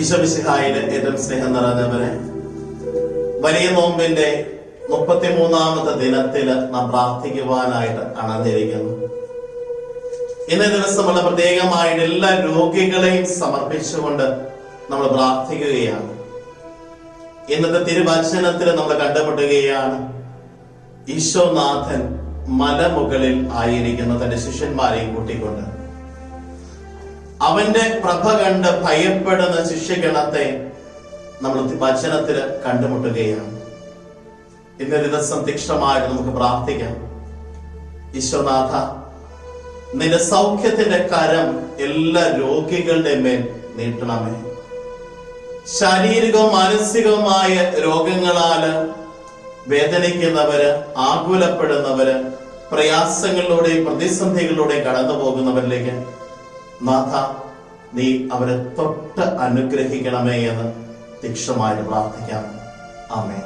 ഈശോമിശിഹായിലെ ഏറ്റവും സ്നേഹം നിറഞ്ഞവരെ വലിയ നോമ്പിന്റെ മുപ്പത്തിമൂന്നാമത്തെ ദിനത്തിൽ നാം പ്രാർത്ഥിക്കുവാനായിട്ട് അണഞ്ഞിരിക്കുന്നു. ഇന്നേ ദിവസം നമ്മൾ പ്രത്യേകമായിട്ട് എല്ലാ രോഗികളെയും സമർപ്പിച്ചുകൊണ്ട് നമ്മൾ പ്രാർത്ഥിക്കുകയാണ്. ഇന്നത്തെ തിരുവചനത്തിൽ നമ്മൾ കണ്ടുപിടുകയാണ് ഈശോനാഥൻ മലമുകളിൽ ആയിരിക്കുന്ന തന്റെ ശിഷ്യന്മാരെയും കൂട്ടിക്കൊണ്ട്. അവന്റെ പ്രഭ കണ്ട് ഭയപ്പെടുന്ന ശിഷ്യഗണത്തെ നമ്മൾ വചനത്തിൽ കണ്ടുമുട്ടുകയാണ്. ഇന്ന ദിവസം തീക്ഷണമായിട്ട് നമുക്ക് പ്രാർത്ഥിക്കാം. ഈശ്വനാഥ നിന്റെ സൗഖ്യത്തിന്റെ കരം എല്ലാ രോഗികളുടെ മേൽ നീട്ടണമേ. ശാരീരികവും മാനസികവുമായ രോഗങ്ങളാൽ വേദനിക്കുന്നവര് ആകുലപ്പെടുന്നവര് പ്രയാസങ്ങളിലൂടെയും പ്രതിസന്ധികളിലൂടെയും കടന്നു പോകുന്നവരിലേക്ക് നാഥ നീ അവരെ തൊട്ട് അനുഗ്രഹിക്കണമേ എന്ന് തീക്ഷമായിട്ട് പ്രാർത്ഥിക്കാം. ആമേ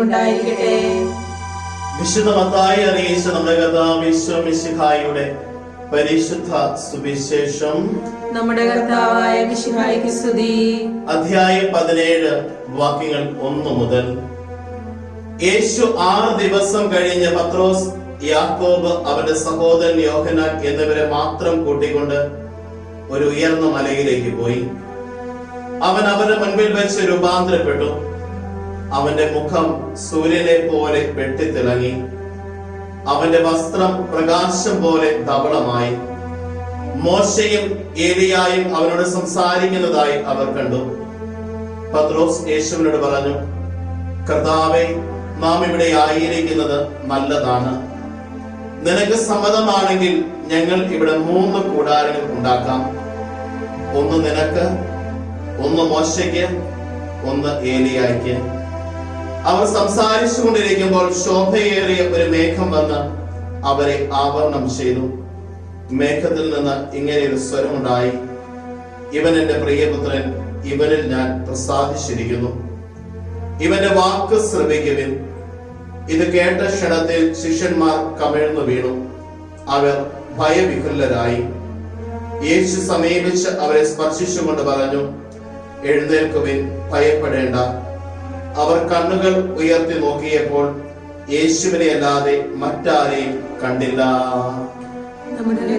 ഉണ്ടായിരിക്കട്ടെ. വിശുദ്ധ മത്തായി അറിയിച്ച നമ്മുടെ കർത്താവ് വിശ്വമിശിഹായുടെ പരിശുദ്ധ സുവിശേഷം നമ്മുടെ കർത്താവായ മിശിഹായ്ക്ക് സ്തുതി. അധ്യായം പതിനേഴ് വാക്യങ്ങൾ ഒന്ന് മുതൽ. യേശു ആറ് ദിവസം കഴിഞ്ഞ് പത്രോസ് യാക്കോബ് അവന്റെ സഹോദരൻ യോഹനാൻ എന്നിവരെ മാത്രം കൂട്ടിക്കൊണ്ട് ഒരു ഉയർന്ന മലയിലേക്ക് പോയി. അവൻ അവരുടെ മുൻപിൽ വെച്ച് രൂപാന്തരപ്പെട്ടു. അവന്റെ മുഖം സൂര്യനെ പോലെ വെട്ടിത്തിളങ്ങി. അവന്റെ വസ്ത്രം പ്രകാശം പോലെ ധവളമായി മോശയും ഏലിയായും അവനോട് സംസാരിക്കുന്നതായി അവർ കണ്ടു. പത്രോസ് യേശുവിനോട് പറഞ്ഞു കർത്താവെ നാം ഇവിടെ ആയിരിക്കുന്നത് നല്ലതാണ്. നിനക്ക് സമ്മതമാണെങ്കിൽ ഞങ്ങൾ ഇവിടെ മൂന്ന് കൂടാരങ്ങൾ ഉണ്ടാക്കാം. ഒന്ന് നിനക്ക് ഒന്ന് മോശയ്ക്ക് ഒന്ന് ഏലിയായ്ക്ക്. അവർ സംസാരിച്ചു കൊണ്ടിരിക്കുമ്പോൾ ശോഭയേറിയ ഒരു മേഘം വന്ന് അവരെ ആവരണം ചെയ്തു. മേഘത്തിൽ നിന്ന് ഇങ്ങനെ ഒരു സ്വരമുണ്ടായി. ഇവൻ എന്റെ പ്രിയപുത്രൻ ഇവനിൽ ഞാൻ പ്രസാദിച്ചിരിക്കുന്നു. ഇവന്റെ വാക്ക് ശ്രമിക്കുവിൻ ഇത് കേട്ട ക്ഷണത്തിൽ ശിഷ്യന്മാർ കമിഴ്ന്നു വീണു. അവർ ഭയവിഹുലരായി. യേശു സമീപിച്ച് അവരെ സ്പർശിച്ചുകൊണ്ട് പറഞ്ഞു എഴുന്നേൽക്കുവിൻ ഭയപ്പെടേണ്ട. അവർ കണ്ണുകൾ ഉയർത്തി നോക്കിയപ്പോൾ യേശുവിനെ അല്ലാതെ മറ്റാരെയും കണ്ടില്ല. നമ്മുടെ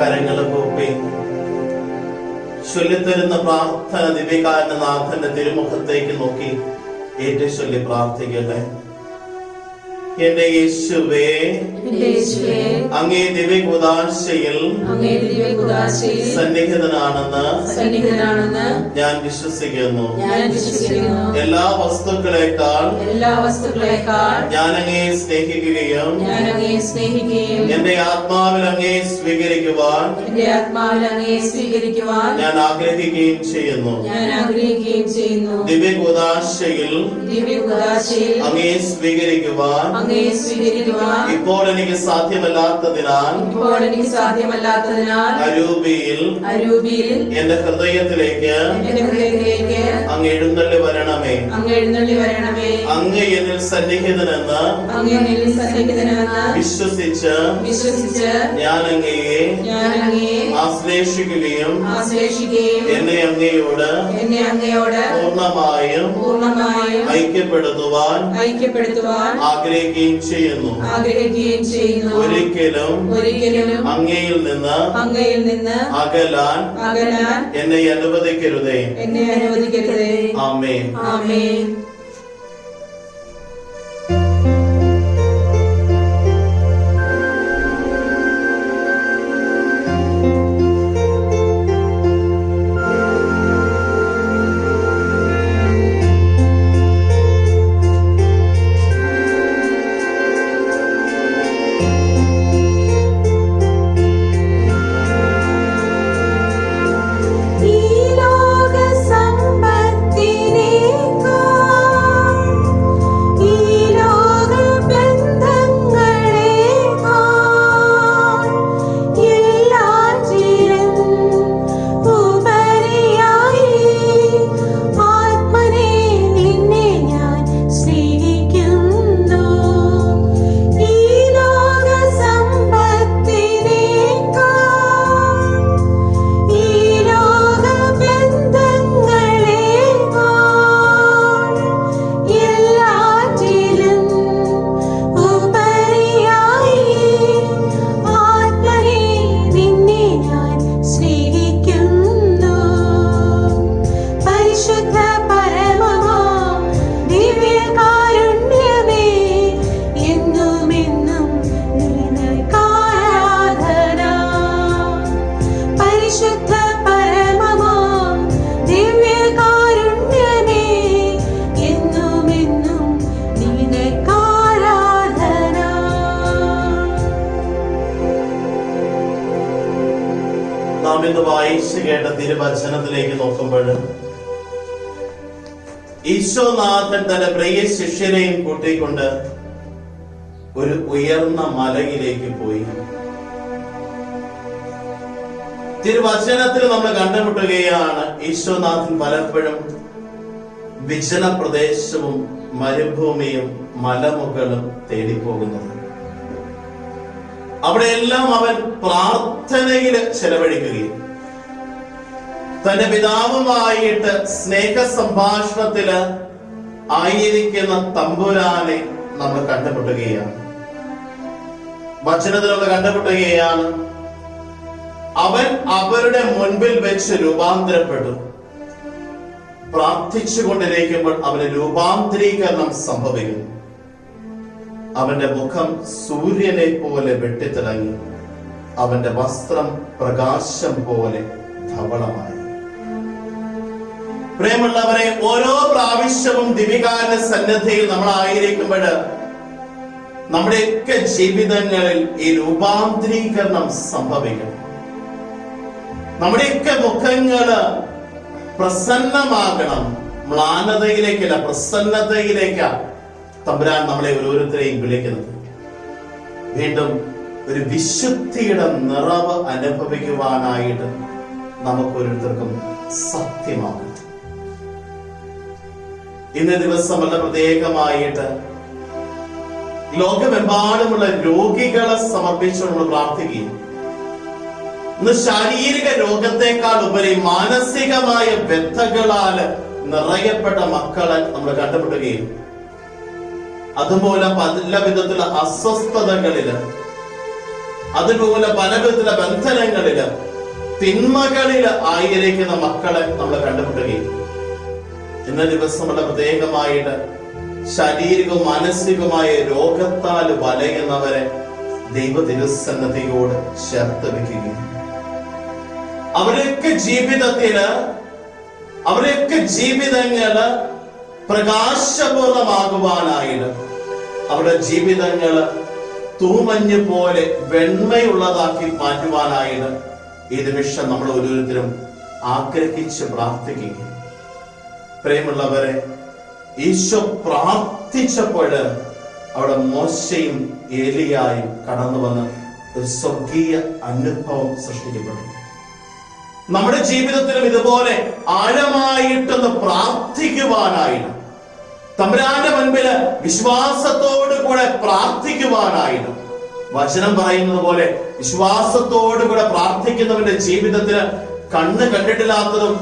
കരങ്ങൾ കൂപ്പി ചൊല്ലിത്തരുന്ന പ്രാർത്ഥന ദിവ്യകാരനാഥന്റെ തിരുമുഖത്തേക്ക് നോക്കി ഏറ്റു ചൊല്ലി പ്രാർത്ഥിക്കട്ടെ? എന്റെ യേശുവേ അങ്ങേ ദിവ്യകുദാശയിൽ സന്നിഹിതനാണെന്ന് ഞാൻ വിശ്വസിക്കുന്നു. എല്ലാ വസ്തുക്കളെക്കാൾ എല്ലാ വസ്തുക്കളെക്കാൾ ഞാൻ അങ്ങേ സ്നേഹിക്കുകയും എന്റെ ആത്മാവിൽ അങ്ങേ സ്വീകരിക്കുവാൻ ഞാൻ ആഗ്രഹിക്കുകയും ചെയ്യുന്നു. ഞാൻ ആഗ്രഹിക്കുകയും ചെയ്യുന്നു. ദിവ്യകുദാശയിൽ അങ്ങേ സ്വീകരിക്കുവാൻ ഇപ്പോൾ എനിക്ക് സാധ്യമല്ലാത്തതിനാൽ ഇപ്പോൾ എനിക്ക് സാധ്യമല്ലാത്തതിനാൽ അരൂപിയിൽ അരൂപിയിൽ എന്റെ ഹൃദയത്തിലേക്ക് എന്റെ ഹൃദയത്തിലേക്ക് അങ്ങ് എഴുന്നള്ളി വരണമേ. അങ്ങ് എഴുന്നള്ളി വരണമേ. അങ്ങ് എന്നിൽ സന്നിഹിതനെന്ന് അങ്ങ് എന്നിൽ സന്നിഹിതനെന്ന് വിശ്വസിച്ച് വിശ്വസിച്ച് ഞാൻ അങ്ങയെ ഞാൻ അങ്ങയെ ആശ്ലേഷിക്കുകയും ആശ്ലേഷിക്കുകയും എന്നെ അങ്ങയോട് എന്നെ അങ്ങയോട് പൂർണമായും പൂർണമായും ഐക്യപ്പെടുത്തുവാൻ ഐക്യപ്പെടുത്തുവാൻ ആഗ്രഹിക്കുകയും ചെയ്യുന്നു. ആഗ്രഹിക്കുകയും ചെയ്യുന്നു. ഒരിക്കലും ഒരിക്കലും അങ്ങയിൽ നിന്ന് അങ്ങയിൽ നിന്ന് അകലാൻ അകലാൻ എന്നെ അനുവദിക്കരുതേ. എന്നെ അനുവദിക്കരുതേ. ആമേ ആമേൻ. ശിഷ്യരെയും കൂട്ടിക്കൊണ്ട് ഒരു ഉയർന്ന മലയിലേക്ക് പോയി. തിരുവചനത്തിൽ നമ്മൾ കണ്ടുമുട്ടുകയാണ് ഈശ്വനാഥൻ പലപ്പോഴും വിജന പ്രദേശവും മരുഭൂമിയും മലമുകളും തേടിപ്പോകുന്നത്. അവിടെയെല്ലാം അവൻ പ്രാർത്ഥനയിൽ ചെലവഴിക്കുകയും തന്റെ പിതാവുമായിട്ട് സ്നേഹ സംഭാഷണത്തിൽ ആയിരിക്കുന്ന തമ്പുരാനെ നമ്മൾ കണ്ടുമുട്ടുകയാണ്. വചനത്തിൽ കണ്ടുമുട്ടുകയാണ്. അവൻ അവരുടെ മുൻപിൽ വെച്ച് രൂപാന്തരപ്പെട്ടു. പ്രാർത്ഥിച്ചു കൊണ്ടിരിക്കുമ്പോൾ അവന് രൂപാന്തരീകരണം സംഭവിക്കുന്നു. അവന്റെ മുഖം സൂര്യനെ പോലെ വെട്ടിത്തിളങ്ങി. അവന്റെ വസ്ത്രം പ്രകാശം പോലെ ധവളമായി. പ്രിയമുള്ളവരെ ഓരോ പ്രാവശ്യവും ദിവികാരന്റെ സന്നദ്ധയിൽ നമ്മൾ ആയിരിക്കുമ്പോൾ നമ്മുടെയൊക്കെ ജീവിതങ്ങളിൽ ഈ രൂപാന്തരീകരണം സംഭവിക്കണം നമ്മുടെയൊക്കെ മുഖങ്ങൾ പ്രസന്നമാകണം. മ്ലാനതയിലേക്കല്ല പ്രസന്നതയിലേക്കാ തമ്പുരാൻ നമ്മളെ ഓരോരുത്തരെയും വിളിക്കുന്നത്. വീണ്ടും ഒരു വിശുദ്ധിയുടെ നിറവ് അനുഭവിക്കുവാനായിട്ട് നമുക്ക് ഓരോരുത്തർക്കും സത്യമാകണം ഇന്ന് ദിവസം വളരെ പ്രത്യേകമായിട്ട് ലോകമെമ്പാടുമുള്ള രോഗികളെ സമർപ്പിച്ച് നമ്മൾ പ്രാർത്ഥിക്കുകയും ഇന്ന് ശാരീരിക രോഗത്തെക്കാൾ ഉപരി മാനസികമായ വ്യക്തകളാൽ നിറയപ്പെട്ട മക്കളെ നമ്മൾ കണ്ടുപിടുകയും അതുപോലെ പല വിധത്തിലുള്ള അസ്വസ്ഥതകളിൽ അതുപോലെ പല വിധത്തിലുള്ള ബന്ധനങ്ങളിൽ തിന്മകളിൽ ആയിരിക്കുന്ന മക്കളെ നമ്മൾ കണ്ടുമുട്ടുകയും ഇന്ന ദിവസം വളരെ പ്രത്യേകമായിട്ട് ശാരീരികവും മാനസികവുമായ രോഗത്താൽ വലയുന്നവരെ ദൈവ തിരുസന്നതിയോട് ചേർത്ത് വെക്കുകയും അവരൊക്കെ ജീവിതത്തിൽ അവരൊക്കെ ജീവിതങ്ങൾ പ്രകാശപൂർണമാകുവാനായിട്ട് അവരുടെ ജീവിതങ്ങൾ തൂമഞ്ഞ് പോലെ വെണ്മയുള്ളതാക്കി മാറ്റുവാനായിട്ട് ഈ നിമിഷം നമ്മൾ ഓരോരുത്തരും ആഗ്രഹിച്ച് പ്രാർത്ഥിക്കുക പ്രിയമുള്ളവരെ ഈശോ പ്രാർത്ഥിച്ചപ്പോൾ അവിടെ മോശയും ഏലിയായും കടന്നു വന്ന് ഒരു സ്വർഗീയ അനുഭവം സൃഷ്ടിക്കപ്പെട്ടു. നമ്മുടെ ജീവിതത്തിലും ഇതുപോലെ ആഴമായിട്ടൊന്ന് പ്രാർത്ഥിക്കുവാനായിട്ട് തമ്പുരാന്റെ മുൻപിൽ വിശ്വാസത്തോടു കൂടെ പ്രാർത്ഥിക്കുവാനായിട്ട് വചനം പറയുന്നത് പോലെ വിശ്വാസത്തോടു കൂടെ പ്രാർത്ഥിക്കുന്നവന്റെ ജീവിതത്തിൽ കണ്ണ് കണ്ടിട്ടില്ലാത്തതും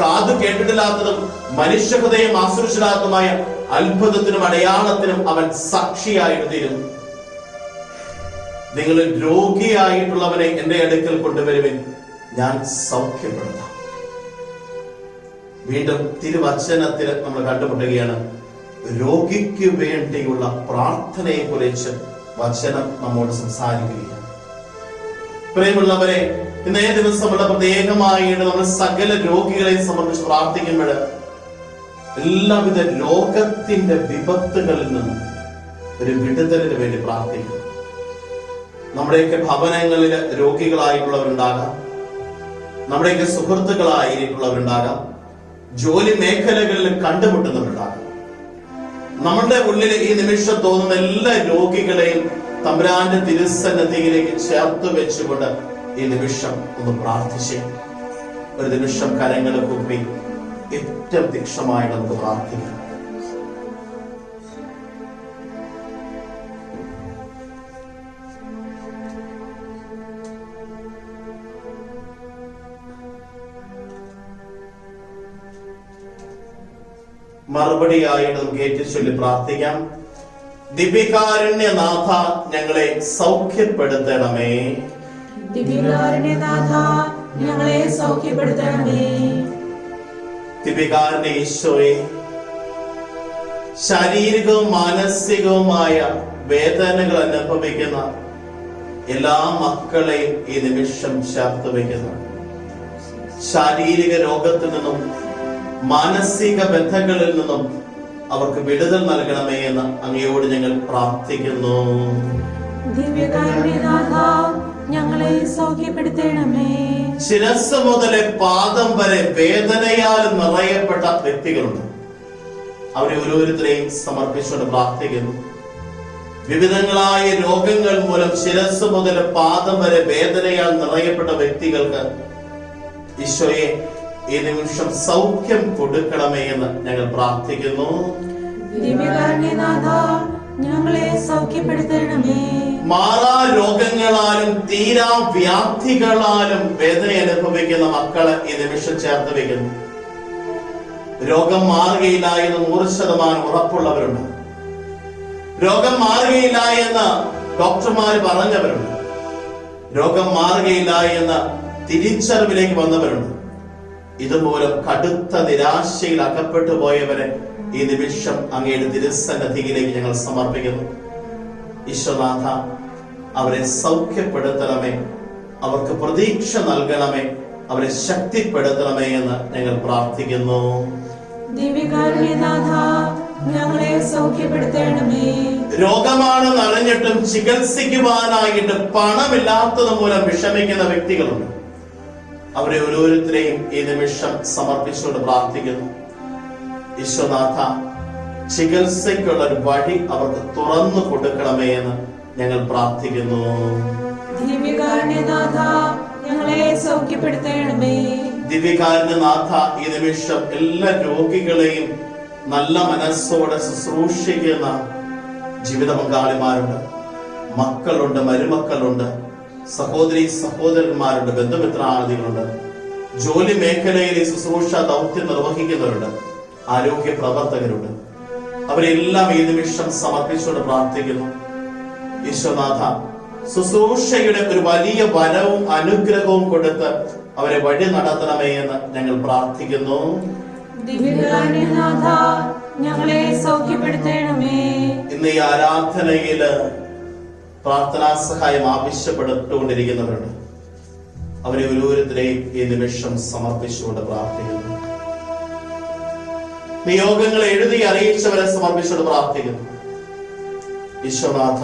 കാത് കേട്ടിട്ടില്ലാത്തതും മനുഷ്യഹൃദയം ആശ്രയിച്ചില്ലാത്തതുമായ അത്ഭുതത്തിനും അടയാളത്തിനും അവൻ സാക്ഷിയായിട്ട് തീരും നിങ്ങൾ രോഗിയായിട്ടുള്ളവനെ എന്റെ അടുക്കൽ കൊണ്ടുവരുവിൻ. ഞാൻ സൗഖ്യപ്പെടുത്താം. വീണ്ടും തിരുവചനത്തിൽ നമ്മൾ കണ്ടുമുട്ടുകയാണ്. രോഗിക്ക് വേണ്ടിയുള്ള പ്രാർത്ഥനയെ കുറിച്ച് വചനം നമ്മോട് സംസാരിക്കുകയാണ്. പ്രിയമുള്ളവരെ ഇന്നേ ദിവസമുള്ള പ്രത്യേകമായിട്ട് നമ്മൾ സകല രോഗികളെ സംബന്ധിച്ച് പ്രാർത്ഥിക്കുമ്പോൾ എല്ലാവിധ ലോകത്തിന്റെ വിപത്തുകളിൽ നിന്ന് ഒരു വിടുതലിന് വേണ്ടി പ്രാർത്ഥിക്കുന്നു. നമ്മുടെയൊക്കെ ഭവനങ്ങളിൽ രോഗികളായിട്ടുള്ളവരുണ്ടാകാം. നമ്മുടെയൊക്കെ സുഹൃത്തുക്കളായിട്ടുള്ളവരുണ്ടാകാം ജോലി മേഖലകളിൽ കണ്ടുമുട്ടുന്നവരുണ്ടാകാം. നമ്മളുടെ ഉള്ളിൽ ഈ നിമിഷം തോന്നുന്ന എല്ലാ രോഗികളെയും തമ്പുരാന്റെ തിരുസന്നതിയിലേക്ക് ചേർത്ത് വെച്ചുകൊണ്ട് ഈ നിമിഷം ഒന്ന് പ്രാർത്ഥിച്ചേ. ഒരു നിമിഷം കരങ്ങൾ കുപ്പി. ഏറ്റവും തീക്ഷമായി നമുക്ക് പ്രാർത്ഥിക്കാം. മറുപടിയായിട്ട് നമുക്ക് ഏറ്റുചൊല്ലി പ്രാർത്ഥിക്കാം. ദിപികാരുണ്യനാഥ ഞങ്ങളെ സൗഖ്യപ്പെടുത്തണമേ. ദിപികാരുണ്യനാഥ ഞങ്ങളെ സൗഖ്യപ്പെടുത്തണമേ. ദിപികാരുണ്യ ഈശോയെ ശാരീരികവും മാനസികവുമായ വേദനകൾ അനുഭവിക്കുന്ന എല്ലാ മക്കളെയും ഈ നിമിഷം ചേർത്ത് വയ്ക്കുന്നു. ശാരീരിക രോഗത്തിൽ നിന്നും മാനസിക ബന്ധങ്ങളിൽ നിന്നും അവർക്ക് വിടുതൽ നൽകണമേ എന്ന് അങ്ങയോട് ഞങ്ങൾ പ്രാർത്ഥിക്കുന്നു. ഞങ്ങളെ സൗഖ്യപ്പെടുത്തണമേ. ശിരസ് മുതലെ പാദം വരെ വേദനയാൽ നിറയപ്പെട്ട വ്യക്തികളുണ്ട്. അവരെ ഓരോരുത്തരെയും സമർപ്പിച്ചുകൊണ്ട് പ്രാർത്ഥിക്കുന്നു. വിവിധങ്ങളായ രോഗങ്ങൾ മൂലം ശിരസ് മുതൽ പാദം വരെ വേദനയാൽ നിറയപ്പെട്ട വ്യക്തികൾക്ക് ഈശോയെ ഈ നിമിഷം സൗഖ്യം കൊടുക്കണമേ എന്ന് ഞങ്ങൾ പ്രാർത്ഥിക്കുന്നു. ദിവ്യകാരുണ്യനാഥ ഞങ്ങളെ സൗഖ്യപ്പെടുത്തണമേ. തീരാ വ്യാധികളാലും വേദന അനുഭവിക്കുന്ന മക്കളെ ഈ നിമിഷം ചേർത്ത് വെക്കുന്നു രോഗം മാറുകയില്ല എന്ന് നൂറ് ശതമാനം ഉറപ്പുള്ളവരുണ്ട്. രോഗം മാറുകയില്ല എന്ന് ഡോക്ടർമാർ പറഞ്ഞവരുണ്ട്. രോഗം മാറുകയില്ല എന്ന് തിരിച്ചറിവിലേക്ക് വന്നവരുണ്ട്. ഇതുമൂലം കടുത്ത നിരാശയിൽ അകപ്പെട്ടു പോയവരെ ഈ നിമിഷം അങ്ങയുടെ തിരുസന്നധിയിലേക്ക് ഞങ്ങൾ സമർപ്പിക്കുന്നു. ഈശ്വനാഥ അവരെ സൗഖ്യപ്പെടുത്തണമേ. അവർക്ക് പ്രതീക്ഷ നൽകണമേ. അവരെ ശക്തിപ്പെടുത്തണമേ എന്ന് ഞങ്ങൾ പ്രാർത്ഥിക്കുന്നു. ഞങ്ങളെ സൗഖ്യപ്പെടുത്തണമേ. രോഗമാണെന്ന് അറിഞ്ഞിട്ടും ചികിത്സിക്കുവാനായിട്ട് പണമില്ലാത്തത് മൂലം വിഷമിക്കുന്ന വ്യക്തികളുണ്ട്. അവരെ ഓരോരുത്തരെയും ഈ നിമിഷം സമർപ്പിച്ചുകൊണ്ട് പ്രാർത്ഥിക്കുന്നു. ഈശ്വനാഥ ചികിത്സയ്ക്കുള്ള ഒരു വഴി അവർക്ക് തുറന്നു കൊടുക്കണമേ എന്ന് ഞങ്ങൾ പ്രാർത്ഥിക്കുന്നു. ദിവ്യകാരുണ്യനാഥ ഞങ്ങളെ സൗഖ്യപ്പെടുത്തണമേ. ദിവ്യകാരുണ്യനാഥ ഈ നിമിഷം എല്ലാ രോഗികളെയും നല്ല മനസ്സോടെ ശുശ്രൂഷിക്കുന്ന ജീവിത പങ്കാളിമാരുണ്ട്. മക്കളുണ്ട് മരുമക്കളുണ്ട് സഹോദരി സഹോദരന്മാരുണ്ട് ബന്ധുമിത്രാദികളുണ്ട്. ജോലി മേഖലയിൽ ശുശ്രൂഷ ദൗത്യം നിർവഹിക്കുന്നവരുണ്ട്. ആരോഗ്യ പ്രവർത്തകരുണ്ട്. അവരെല്ലാം ഈ നിമിഷം സമർപ്പിച്ചുകൊണ്ട് പ്രാർത്ഥിക്കുന്നു. വിശ്വനാഥ ശുശ്രൂഷയുടെ ഒരു വലിയ വരവും അനുഗ്രഹവും കൊടുത്ത് അവരെ വഴി നടത്തണമേ എന്ന് ഞങ്ങൾ പ്രാർത്ഥിക്കുന്നു. ഞങ്ങളെ സൗഖ്യപ്പെടുത്തണമേ. ഇന്ന് ഈ ആരാധനയിൽ പ്രാർത്ഥനാ സഹായം ആവശ്യപ്പെട്ടുകൊണ്ടിരിക്കുന്നവരുണ്ട്. അവരെ ഓരോരുത്തരെയും ഈ നിമിഷം സമർപ്പിച്ചുകൊണ്ട് പ്രാർത്ഥിക്കുന്നു. നിയോഗങ്ങളെ എഴുതി അറിയിച്ചവരെ സമർപ്പിച്ചുകൊണ്ട് പ്രാർത്ഥിക്കുന്നു. ഈശ്വനാഥ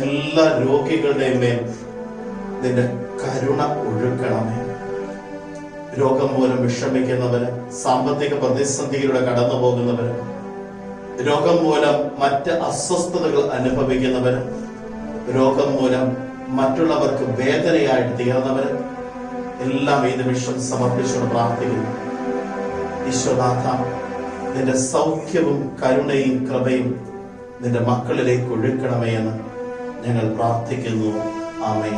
എല്ലാ രോഗികളുടെയും മേൽ നിന്റെ കരുണ ഒഴുക്കണമേ. രോഗം മൂലം വിഷമിക്കുന്നവര് സാമ്പത്തിക പ്രതിസന്ധിയിലൂടെ കടന്നു പോകുന്നവര് രോഗം മൂലം മറ്റ് അസ്വസ്ഥതകൾ അനുഭവിക്കുന്നവര് രോഗം മൂലം മറ്റുള്ളവർക്ക് വേദനയായിട്ട് തീർന്നവര് എല്ലാം ഈ നിമിഷം സമർപ്പിച്ചുകൊണ്ട് പ്രാർത്ഥിക്കുന്നു. ഈശ്വനാഥ നിന്റെ സൗഖ്യവും കരുണയും കൃപയും നിന്റെ മക്കളിലേക്ക് ഒഴുക്കണമേ എന്ന് ഞങ്ങൾ പ്രാർത്ഥിക്കുന്നു. ആമേ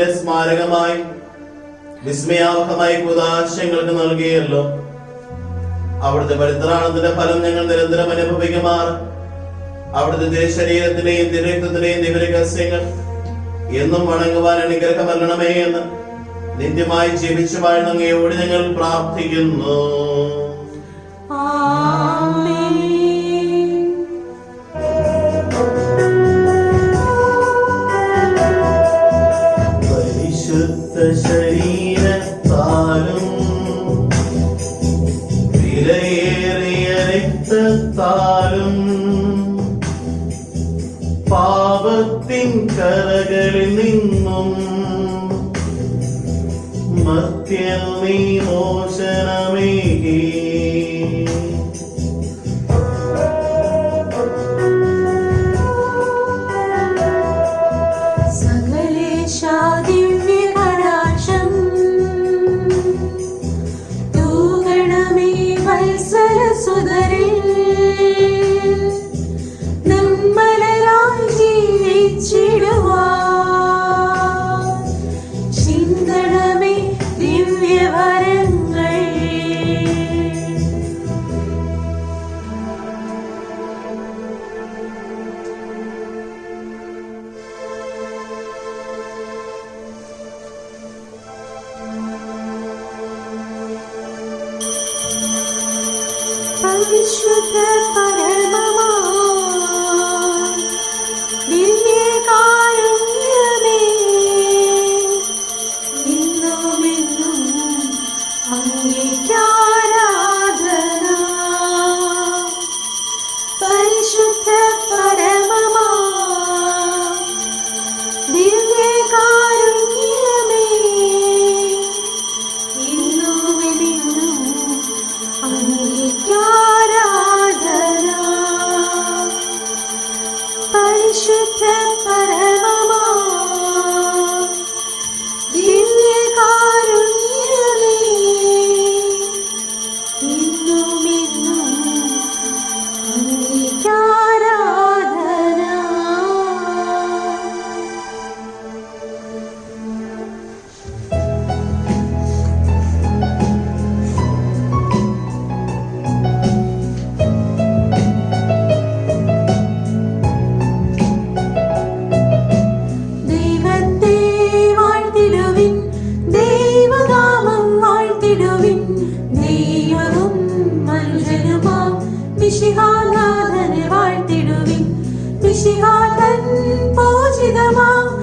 വീടാനുഭവത്തിന്റെ സ്മാരകമായി വിസ്മയാവഹമായി കുതാശങ്ങൾക്ക് നൽകിയല്ലോ. അവിടുത്തെ പരിത്രാണത്തിന്റെ ഫലം ഞങ്ങൾ നിരന്തരം അനുഭവിക്കുമാർ. അവിടുത്തെ തിരുശരീരത്തിന്റെയും ദിവരഹസ്യങ്ങൾ എന്നും വണങ്ങുവാൻ അനുഗ്രഹം നൽകണമേ എന്ന് നിത്യമായി ജീവിച്ചു വാഴുന്നങ്ങയോട് ഞങ്ങൾ പ്രാർത്ഥിക്കുന്നു. മിശിഹാനാഥനെ വാഴ്ത്തിടുവിൻ. മിശിഹാതൻ പൂജിതമാം.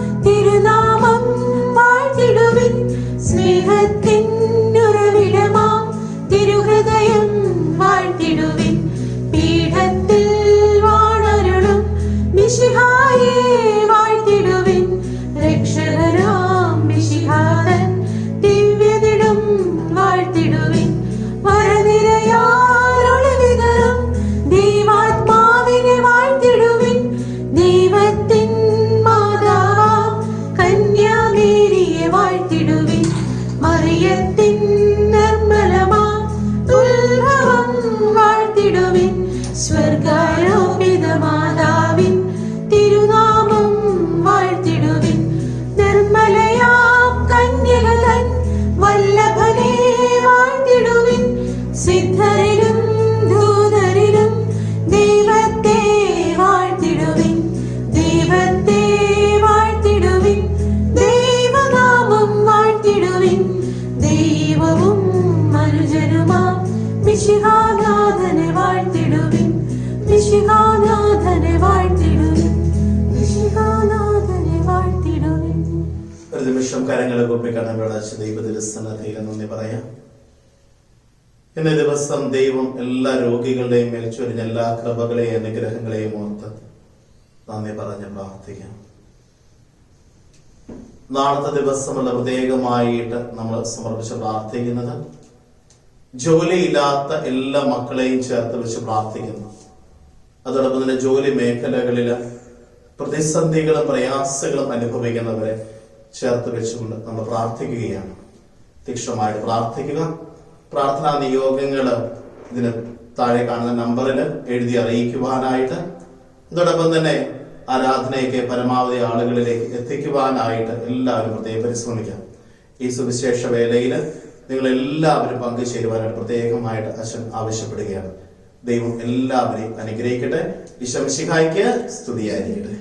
വാഴ്ത്തിടുവിൻ കണ്ണുകളടച്ച് ദൈവത്തിന്റെ സന്നദ്ധയിൽ നന്ദി പറയാം. ഇന്ന ദിവസം ദൈവം എല്ലാ രോഗികളുടെയും മേൽ എല്ലാ കൃപകളെയും അനുഗ്രഹങ്ങളെയും ഓർത്ത് നന്ദി പറഞ്ഞ് പ്രാർത്ഥിക്കാം. നാളത്തെ ദിവസമുള്ള പ്രത്യേകമായിട്ട് നമ്മൾ സമർപ്പിച്ച് പ്രാർത്ഥിക്കുന്നത് ജോലിയില്ലാത്ത എല്ലാ മക്കളെയും ചേർത്ത് വെച്ച് പ്രാർത്ഥിക്കുന്നു. അതോടൊപ്പം തന്നെ ജോലി മേഖലകളിൽ പ്രതിസന്ധികളും പ്രയാസങ്ങളും അനുഭവിക്കുന്നവരെ ചേർത്ത് വെച്ചുകൊണ്ട് നമ്മൾ പ്രാർത്ഥിക്കുകയാണ്. തീക്ഷണമായിട്ട് പ്രാർത്ഥിക്കുക. പ്രാർത്ഥനാ നിയോഗങ്ങൾ ഇതിന് താഴെ കാണുന്ന നമ്പറിൽ എഴുതി അറിയിക്കുവാനായിട്ട് അതോടൊപ്പം തന്നെ ആരാധനയൊക്കെ പരമാവധി ആളുകളിലേക്ക് എത്തിക്കുവാനായിട്ട് എല്ലാവരും പ്രത്യേകം പരിശ്രമിക്കാം. ഈ സുവിശേഷ വേലയിൽ നിങ്ങൾ എല്ലാവരും പങ്കുചേരുവാനായിട്ട് പ്രത്യേകമായിട്ട് അച്ഛൻ ആവശ്യപ്പെടുകയാണ്. ദൈവം എല്ലാവരെയും അനുഗ്രഹിക്കട്ടെ. ഈശോ മിശിഹായ്ക്ക് സ്തുതിയായിരിക്കട്ടെ.